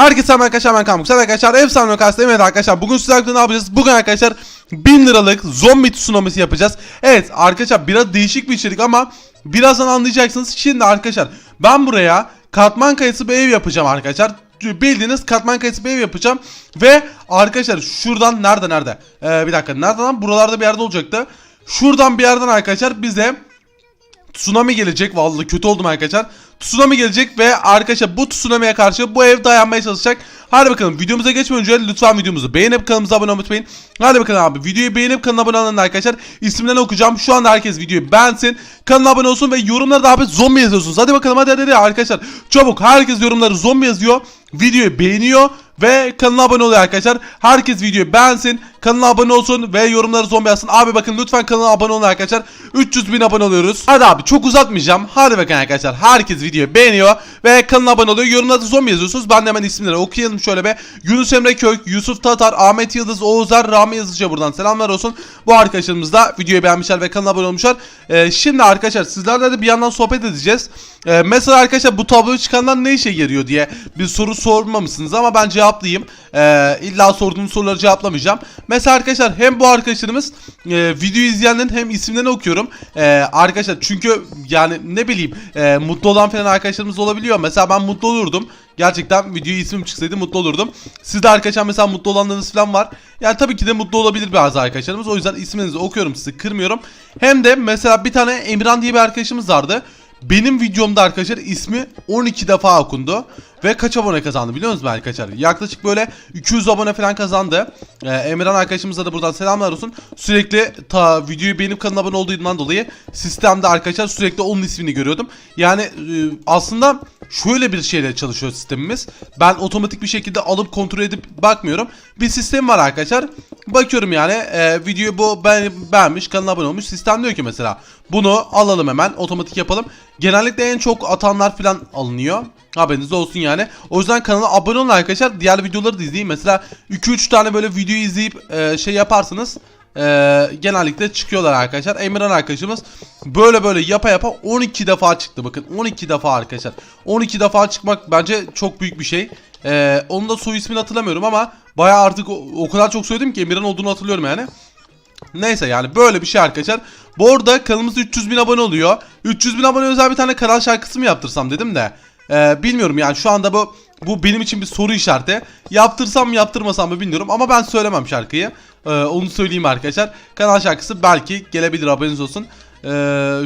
Herkese merhaba arkadaşlar ben Kamuk. Sen arkadaşlar efsane lokasyon evet arkadaşlar bugün sizlerle ne yapacağız? Bugün arkadaşlar 1000 liralık zombi tsunamisi yapacağız. Evet arkadaşlar biraz değişik bir içerik ama birazdan anlayacaksınız. Şimdi arkadaşlar ben buraya katman kayısı bir ev yapacağım arkadaşlar. Bildiğiniz katman kayısı bir ev yapacağım. Ve arkadaşlar şuradan nerede nerede? Ee, bir dakika nerede lan? Buralarda bir yerde olacaktı. Şuradan bir yerden arkadaşlar bize tsunami gelecek. Vallahi kötü oldum arkadaşlar. Tsunami gelecek ve arkadaşlar bu tsunami'ye karşı bu ev dayanmaya çalışacak. Hadi bakalım videomuza geçmeden önce lütfen videomuzu beğenip kanalımıza abone olmayı. Hadi bakalım abi videoyu beğenip kanala abone olun arkadaşlar. İsimlerini okuyacağım. Şu anda herkes videoyu beğensin. Kanala abone olsun ve yorumlarda abi zombi yazıyorsunuz. Hadi bakalım hadi hadi, hadi arkadaşlar. Çabuk herkes yorumları zombi yazıyor. Videoyu beğeniyor ve kanala abone oluyor arkadaşlar. Herkes videoyu beğensin. Kanala abone olsun ve yorumları zombi yazsın. Abi bakın lütfen kanala abone olun arkadaşlar. 300 bin abone oluyoruz. Hadi abi çok uzatmayacağım. Hadi bakın arkadaşlar. Herkes videoyu beğeniyor ve kanala abone oluyor. Yorumlarda zombi yazıyorsunuz. Ben de hemen isimleri okuyalım şöyle be. Yunus Emre Kök, Yusuf Tatar, Ahmet Yıldız, Oğuzlar, Rami Yazıcı'ya buradan selamlar olsun. Bu arkadaşlarımız da videoyu beğenmişler ve kanala abone olmuşlar. Ee, şimdi arkadaşlar sizlerle de bir yandan sohbet edeceğiz. Ee, mesela arkadaşlar bu tabloyu çıkanlar ne işe yarıyor diye bir soru sormamışsınız ama ben cevaplayayım. Ee, illa sorduğunuz soruları cevaplamayacağım. Mesela arkadaşlar hem bu arkadaşlarımız e, video izleyenlerin hem isimlerini okuyorum. Ee, arkadaşlar çünkü yani ne bileyim e, mutlu olan falan arkadaşlarımız olabiliyor. Mesela ben mutlu olurdum. Gerçekten video ismim çıksaydı mutlu olurdum. Siz de arkadaşlar mesela mutlu olanlarınız falan var. Yani tabii ki de mutlu olabilir bazı arkadaşlarımız. O yüzden isminizi okuyorum sizi kırmıyorum. Hem de mesela bir tane Emirhan diye bir arkadaşımız vardı. Benim videomda arkadaşlar ismi 12 defa okundu. Ve kaç abone kazandı biliyor musunuz arkadaşlar? Yaklaşık böyle 200 abone falan kazandı. Ee, Emirhan arkadaşımıza da buradan selamlar olsun. Sürekli ta videoyu beğenip kanala abone olduğundan dolayı sistemde arkadaşlar sürekli onun ismini görüyordum. Yani e, aslında şöyle bir şeyle çalışıyor sistemimiz. Ben otomatik bir şekilde alıp kontrol edip bakmıyorum. Bir sistem var arkadaşlar. Bakıyorum yani e, videoyu bu ben beğenmiş kanala abone olmuş. Sistem diyor ki mesela bunu alalım hemen otomatik yapalım. Genellikle en çok atanlar falan alınıyor. Haberiniz olsun yani. O yüzden kanala abone olun arkadaşlar. Diğer videoları da izleyin. Mesela 2-3 tane böyle video izleyip e, şey yaparsanız e, genellikle çıkıyorlar arkadaşlar. Emirhan arkadaşımız böyle böyle yapa yapa 12 defa çıktı. Bakın 12 defa arkadaşlar. 12 defa çıkmak bence çok büyük bir şey. E, onun da soy ismini hatırlamıyorum ama baya artık o, o kadar çok söyledim ki Emirhan olduğunu hatırlıyorum yani. Neyse yani böyle bir şey arkadaşlar. Bu arada kanalımızda 300 bin abone oluyor. 300 bin abone özel bir tane kanal şarkısı mı yaptırsam dedim de. Ee, bilmiyorum yani şu anda bu bu benim için bir soru işareti. Yaptırsam mı yaptırmasam mı bilmiyorum ama ben söylemem şarkıyı. Ee, onu söyleyeyim arkadaşlar. Kanal şarkısı belki gelebilir haberiniz olsun. Ee,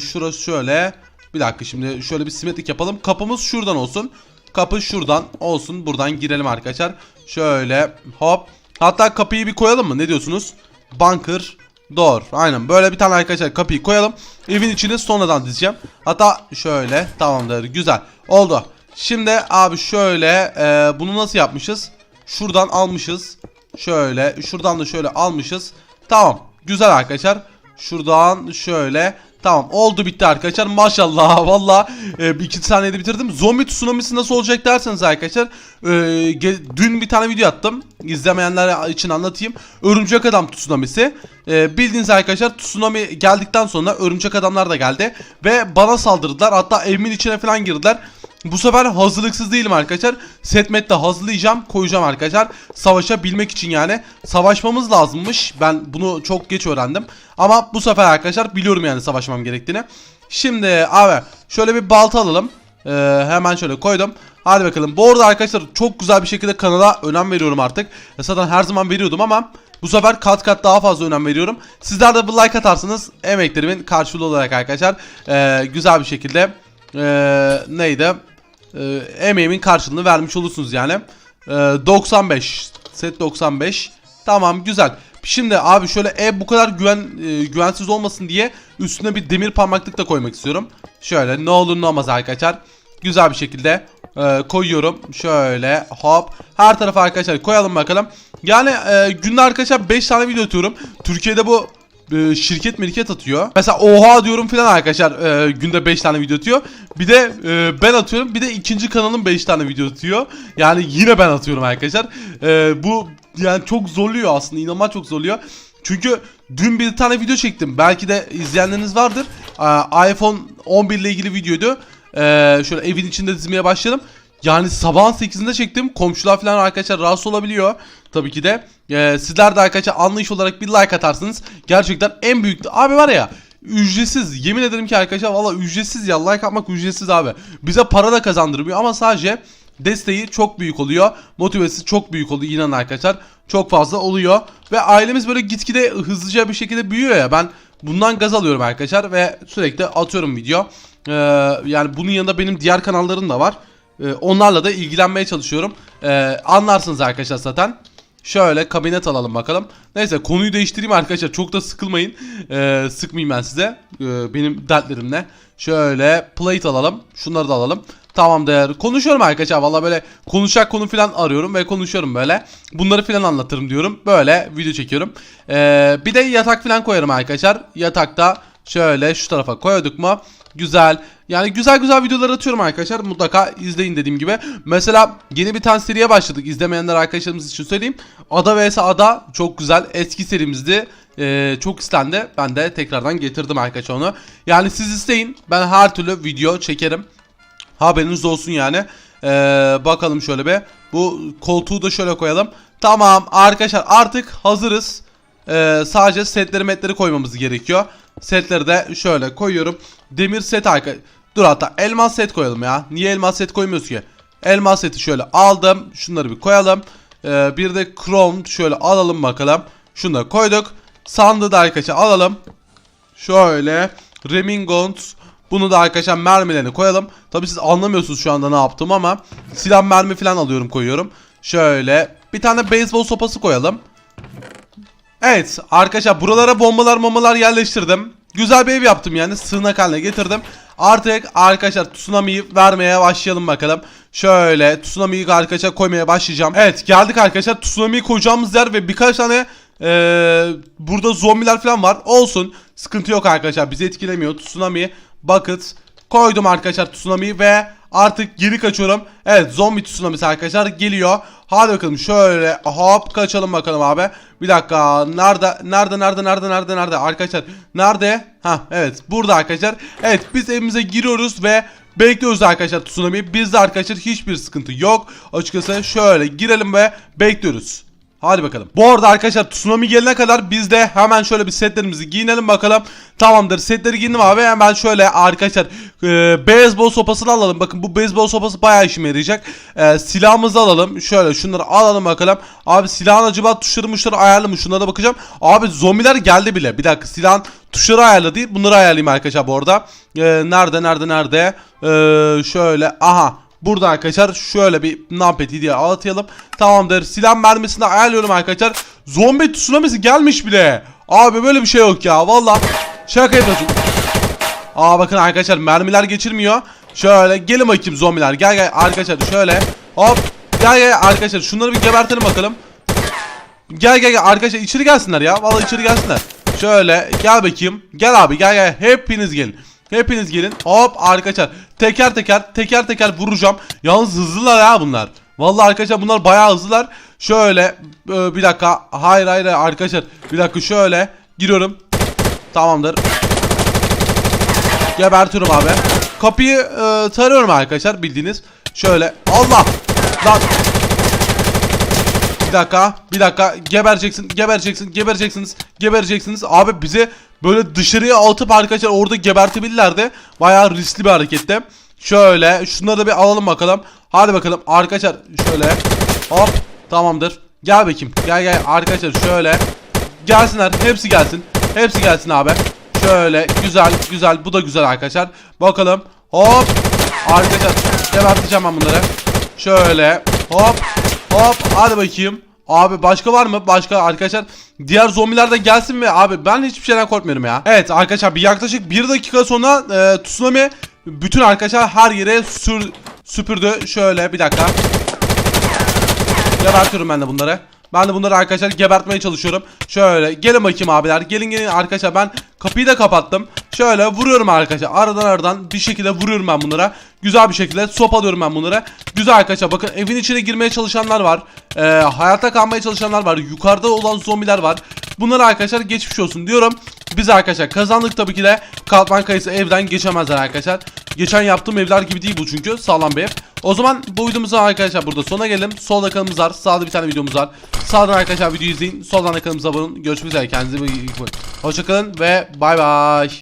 şurası şöyle. Bir dakika şimdi şöyle bir simetrik yapalım. Kapımız şuradan olsun. Kapı şuradan olsun. Buradan girelim arkadaşlar. Şöyle hop. Hatta kapıyı bir koyalım mı? Ne diyorsunuz? Bunker door. Aynen böyle bir tane arkadaşlar kapıyı koyalım. Evin içini sonradan dizeceğim. Hatta şöyle tamamdır güzel oldu. Şimdi abi şöyle e, bunu nasıl yapmışız? Şuradan almışız. Şöyle şuradan da şöyle almışız. Tamam güzel arkadaşlar. Şuradan şöyle Tamam oldu bitti arkadaşlar maşallah valla e, iki saniyede bitirdim. Zombi tsunamisi nasıl olacak derseniz arkadaşlar e, dün bir tane video attım. İzlemeyenler için anlatayım. Örümcek adam tsunamisi. E, bildiğiniz arkadaşlar tsunami geldikten sonra örümcek adamlar da geldi. Ve bana saldırdılar hatta evimin içine falan girdiler. Bu sefer hazırlıksız değilim arkadaşlar. Setmet'te hazırlayacağım, koyacağım arkadaşlar. Savaşabilmek için yani. Savaşmamız lazımmış. Ben bunu çok geç öğrendim. Ama bu sefer arkadaşlar biliyorum yani savaşmam gerektiğini. Şimdi abi şöyle bir balta alalım. Ee, hemen şöyle koydum. Hadi bakalım. Bu arada arkadaşlar çok güzel bir şekilde kanala önem veriyorum artık. Zaten her zaman veriyordum ama bu sefer kat kat daha fazla önem veriyorum. Sizler de bir like atarsanız emeklerimin karşılığı olarak arkadaşlar ee, güzel bir şekilde ee, neydi? Ee, emeğimin karşılığını vermiş olursunuz yani. Ee, 95 set 95 tamam güzel. Şimdi abi şöyle ev bu kadar güven e, güvensiz olmasın diye üstüne bir demir parmaklık da koymak istiyorum. Şöyle ne olur ne olmaz arkadaşlar. Güzel bir şekilde e, koyuyorum. Şöyle hop. Her tarafa arkadaşlar koyalım bakalım. Yani e, günde arkadaşlar 5 tane video atıyorum. Türkiye'de bu e, şirket mirket atıyor. Mesela oha diyorum filan arkadaşlar e, günde 5 tane video atıyor. Bir de e, ben atıyorum. Bir de ikinci kanalım 5 tane video atıyor. Yani yine ben atıyorum arkadaşlar. E, bu yani çok zorluyor aslında. inanılmaz çok zorluyor. Çünkü dün bir tane video çektim. Belki de izleyenleriniz vardır. E, iPhone 11 ile ilgili videoydu. E, şöyle evin içinde dizmeye başladım. Yani sabahın 8'inde çektim. Komşular falan arkadaşlar rahatsız olabiliyor. Tabii ki de. Ee, sizler de arkadaşlar anlayış olarak bir like atarsınız. Gerçekten en büyük... Abi var ya ücretsiz. Yemin ederim ki arkadaşlar valla ücretsiz ya. Like atmak ücretsiz abi. Bize para da kazandırmıyor ama sadece desteği çok büyük oluyor. Motivesi çok büyük oluyor inanın arkadaşlar. Çok fazla oluyor. Ve ailemiz böyle gitgide hızlıca bir şekilde büyüyor ya. Ben bundan gaz alıyorum arkadaşlar ve sürekli atıyorum video. Ee, yani bunun yanında benim diğer kanallarım da var. Ee, onlarla da ilgilenmeye çalışıyorum. Ee, anlarsınız arkadaşlar zaten. Şöyle kabinet alalım bakalım. Neyse konuyu değiştireyim arkadaşlar. Çok da sıkılmayın. Ee, sıkmayayım ben size. Ee, benim dertlerimle. Şöyle plate alalım. Şunları da alalım. Tamamdır. Konuşuyorum arkadaşlar. Valla böyle konuşacak konu falan arıyorum ve konuşuyorum böyle. Bunları falan anlatırım diyorum. Böyle video çekiyorum. Ee, bir de yatak falan koyarım arkadaşlar. Yatakta şöyle şu tarafa koyduk mu? Güzel. Yani güzel güzel videolar atıyorum arkadaşlar. Mutlaka izleyin dediğim gibi. Mesela yeni bir tane seriye başladık. İzlemeyenler arkadaşlarımız için söyleyeyim. Ada vs Ada çok güzel. Eski serimizdi. Ee, çok istendi. Ben de tekrardan getirdim arkadaşlar onu. Yani siz isteyin. Ben her türlü video çekerim. Haberiniz olsun yani. Ee, bakalım şöyle bir. Bu koltuğu da şöyle koyalım. Tamam arkadaşlar artık hazırız. Ee, sadece setleri metleri koymamız gerekiyor. Setleri de şöyle koyuyorum. Demir set arka. Dur hatta elmas set koyalım ya. Niye elmas set koymuyoruz ki? Elmas seti şöyle aldım. Şunları bir koyalım. Ee, bir de chrome şöyle alalım bakalım. Da koyduk. Sandığı da arkadaşlar alalım. Şöyle Remingons bunu da arkadaşlar mermilerini koyalım. Tabi siz anlamıyorsunuz şu anda ne yaptım ama silah mermi falan alıyorum koyuyorum. Şöyle bir tane beyzbol sopası koyalım. Evet arkadaşlar buralara bombalar bombalar yerleştirdim. Güzel bir ev yaptım yani sığınak haline getirdim. Artık arkadaşlar tsunami'yi vermeye başlayalım bakalım. Şöyle tsunami'yi arkadaşlar koymaya başlayacağım. Evet geldik arkadaşlar tsunami'yi koyacağımız yer ve birkaç tane ee, burada zombiler falan var. Olsun sıkıntı yok arkadaşlar bizi etkilemiyor. Tsunami bucket koydum arkadaşlar tsunami'yi ve artık geri kaçıyorum. Evet zombi tsunami'si arkadaşlar geliyor. Hadi bakalım şöyle hop kaçalım bakalım abi. Bir dakika nerede nerede nerede nerede nerede nerede arkadaşlar nerede? Ha evet burada arkadaşlar. Evet biz evimize giriyoruz ve bekliyoruz arkadaşlar tsunami. Bizde arkadaşlar hiçbir sıkıntı yok. Açıkçası şöyle girelim ve bekliyoruz. Hadi bakalım. Bu arada arkadaşlar tsunami gelene kadar biz de hemen şöyle bir setlerimizi giyinelim bakalım. Tamamdır setleri giyindim abi hemen şöyle arkadaşlar e, beyzbol sopasını alalım. Bakın bu beyzbol sopası bayağı işime yarayacak. E, silahımızı alalım. Şöyle şunları alalım bakalım. Abi silahın acaba tuşları muşları ayarlı mı? Şunlara bakacağım. Abi zombiler geldi bile. Bir dakika silahın tuşları ayarlı değil. Bunları ayarlayayım arkadaşlar bu arada. E, nerede nerede nerede? E, şöyle aha. Burada arkadaşlar şöyle bir numpad diye atayalım. Tamamdır. Silah mermisini ayarlıyorum arkadaşlar. Zombi tsunamisi gelmiş bile. Abi böyle bir şey yok ya. Valla şaka yapıyorsun. Aa bakın arkadaşlar mermiler geçirmiyor. Şöyle gelin bakayım zombiler. Gel gel arkadaşlar şöyle. Hop. Gel gel arkadaşlar şunları bir gebertelim bakalım. Gel gel gel arkadaşlar içeri gelsinler ya. Vallahi içeri gelsinler. Şöyle gel bakayım. Gel abi gel gel. Hepiniz gelin. Hepiniz gelin. Hop arkadaşlar. Teker teker teker teker vuracağım. Yalnız hızlılar ya bunlar. Vallahi arkadaşlar bunlar bayağı hızlılar. Şöyle e, bir dakika. Hayır hayır arkadaşlar. Bir dakika şöyle giriyorum. Tamamdır. Gebertiyorum abi. Kapıyı e, tarıyorum arkadaşlar bildiğiniz. Şöyle. Allah. Lan. Bir dakika. Bir dakika. Gebereceksin. Gebereceksin. Gebereceksiniz. Gebereceksiniz. Abi bize böyle dışarıya atıp arkadaşlar orada gebertebilirlerdi. Bayağı riskli bir hareketti. Şöyle. Şunları da bir alalım bakalım. Hadi bakalım. Arkadaşlar şöyle. Hop. Tamamdır. Gel bakayım. Gel gel arkadaşlar şöyle. Gelsinler. Hepsi gelsin. Hepsi gelsin abi. Şöyle güzel güzel bu da güzel arkadaşlar. Bakalım. Hop. Arkadaşlar geberteceğim ben bunları. Şöyle hop hop hadi bakayım. Abi başka var mı? Başka arkadaşlar diğer zombiler de gelsin mi? Abi ben hiçbir şeyden korkmuyorum ya. Evet arkadaşlar bir yaklaşık bir dakika sonra e, tsunami bütün arkadaşlar her yere sür, süpürdü. Şöyle bir dakika. Gebertiyorum ben de bunları. Ben de bunları arkadaşlar gebertmeye çalışıyorum. Şöyle gelin bakayım abiler. Gelin gelin arkadaşlar ben kapıyı da kapattım. Şöyle vuruyorum arkadaşlar. Aradan aradan bir şekilde vuruyorum ben bunlara. Güzel bir şekilde sopalıyorum ben bunlara. Güzel arkadaşlar bakın evin içine girmeye çalışanlar var. Ee, hayatta kalmaya çalışanlar var. Yukarıda olan zombiler var. Bunlara arkadaşlar geçmiş olsun diyorum. Biz arkadaşlar kazandık tabii ki de. Katman kayısı evden geçemezler arkadaşlar. Geçen yaptığım evler gibi değil bu çünkü. Sağlam bir ev. O zaman bu videomuzun arkadaşlar burada sona gelelim. Solda kanalımız var. Sağda bir tane videomuz var. Sağdan arkadaşlar videoyu izleyin. Soldan da kanalımıza abone olun. Görüşmek üzere. Kendinize iyi bakın. Hoşçakalın ve bay bay.